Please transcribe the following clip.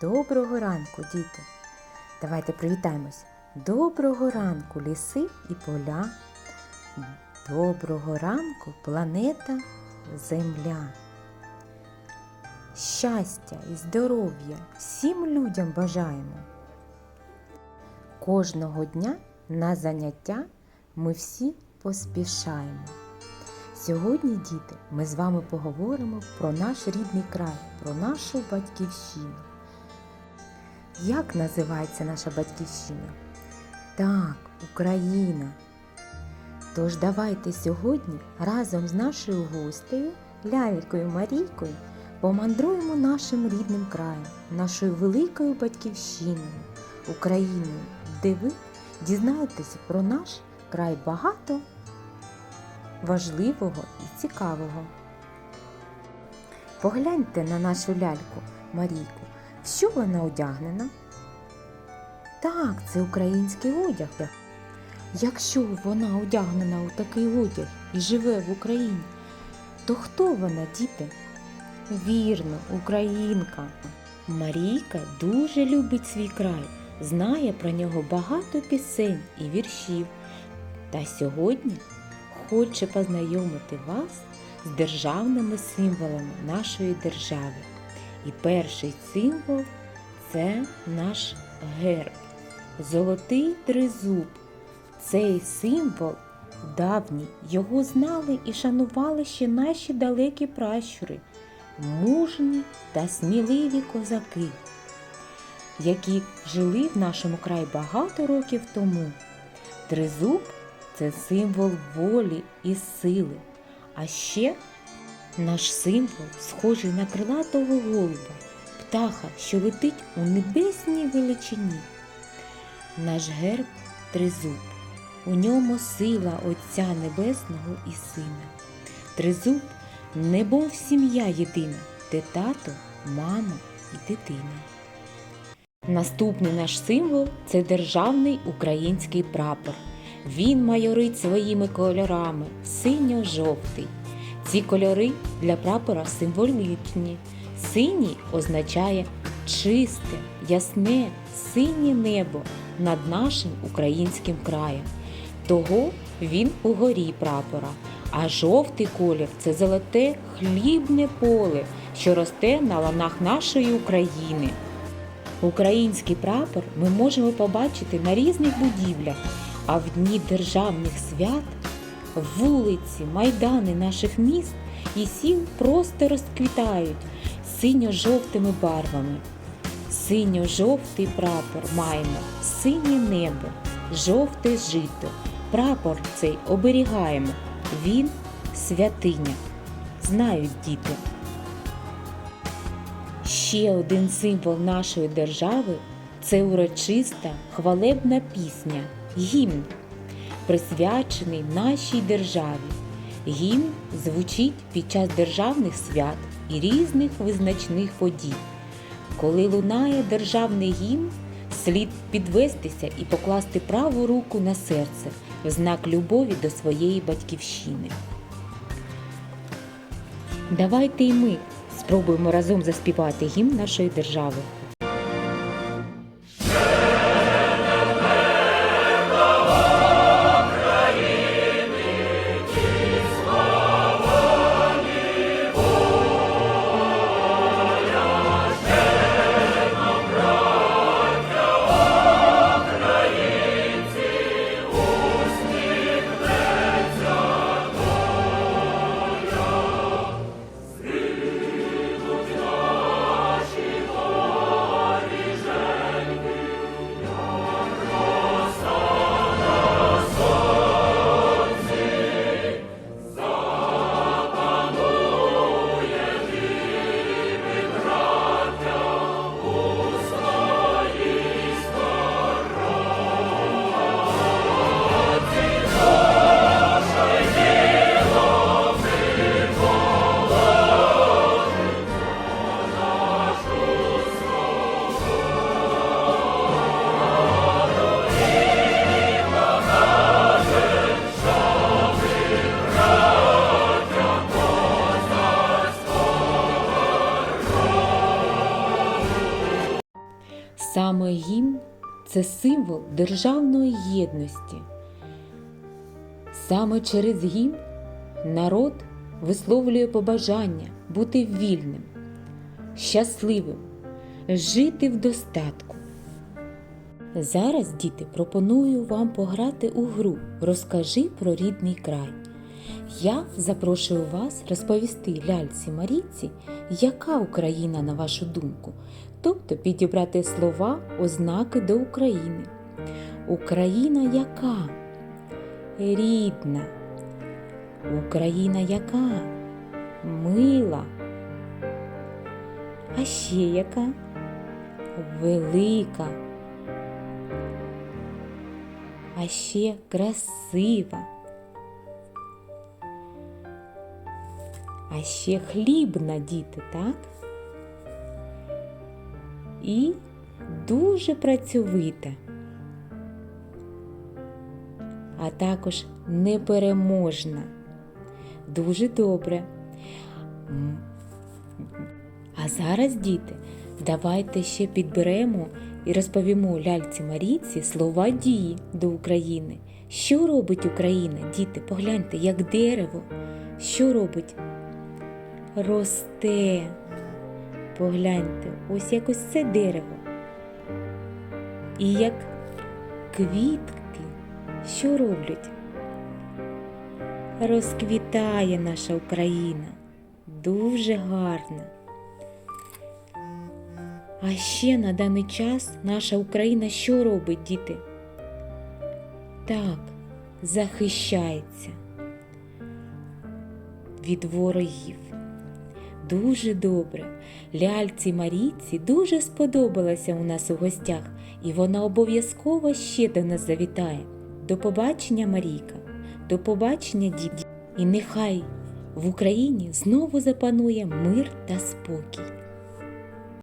Доброго ранку, діти! Давайте привітаємось. Доброго ранку, ліси і поля. Доброго ранку, планета Земля. Щастя і здоров'я всім людям бажаємо. Кожного дня на заняття ми всі поспішаємо. Сьогодні, діти, ми з вами поговоримо про наш рідний край, про нашу батьківщину. Як називається наша батьківщина? Так, Україна. Тож давайте сьогодні разом з нашою гостею, лялькою Марійкою, помандруємо нашим рідним краєм, нашою великою батьківщиною, Україною, де ви дізнаєтеся про наш край багато важливого і цікавого. Погляньте на нашу ляльку Марійку. Що вона одягнена? Так, це український одяг. Якщо вона одягнена у такий одяг і живе в Україні, то хто вона, діти? Вірно, українка. Марійка дуже любить свій край, знає про нього багато пісень і віршів. Та сьогодні хоче познайомити вас з державними символами нашої держави. І перший символ це наш герб. Золотий тризуб. Цей символ давній, його знали і шанували ще наші далекі пращури, мужні та сміливі козаки, які жили в нашому краї багато років тому. Тризуб це символ волі і сили. А ще наш символ схожий на крилатого голуба, птаха, що летить у небесній величині. Наш герб тризуб. У ньому сила Отця Небесного і Сина. Тризуб немов сім'я єдина, де тато, мама і дитина. Наступний наш символ це державний український прапор. Він майорить своїми кольорами синьо-жовтий. Ці кольори для прапора символічні. Синій означає чисте, ясне, синє небо над нашим українським краєм. Того він у горі прапора. А жовтий колір це золоте хлібне поле, що росте на ланах нашої України. Український прапор ми можемо побачити на різних будівлях, а в дні державних свят вулиці, майдани наших міст і сіл просто розквітають синьо-жовтими барвами. Синьо-жовтий прапор маємо, синє небо, жовте жито. Прапор цей оберігаємо. Він святиня. Знають діти. Ще один символ нашої держави це урочиста хвалебна пісня гімн, присвячений нашій державі. Гімн звучить під час державних свят і різних визначних подій. Коли лунає державний гімн, слід підвестися і покласти праву руку на серце в знак любові до своєї батьківщини. Давайте й ми спробуємо разом заспівати гімн нашої держави. Саме гімн це символ державної єдності. Саме через гімн народ висловлює побажання бути вільним, щасливим, жити в достатку. Зараз, діти, пропоную вам пограти у гру Розкажи про рідний край. Я запрошую вас розповісти ляльці Марійці, яка Україна, на вашу думку, тобто підібрати слова, ознаки до України. Україна яка? Рідна. Україна яка? Мила. А ще яка? Велика. А ще красива. А ще хлібна, діти, так? І дуже працьовита. А також непереможна. Дуже добре. А зараз, діти, давайте ще підберемо і розповімо ляльці Марійці слова дії до України. Що робить Україна? Діти, погляньте, як дерево. Що робить? Росте. Погляньте, ось якось це дерево. І як квітки, що роблять? Розквітає наша Україна. Дуже гарна. А ще на даний час наша Україна що робить, діти? Так, захищається від ворогів. Дуже добре. Ляльці Марійці дуже сподобалася у нас у гостях, і вона обов'язково ще до нас завітає. До побачення, Марійка, до побачення, діді. І нехай в Україні знову запанує мир та спокій.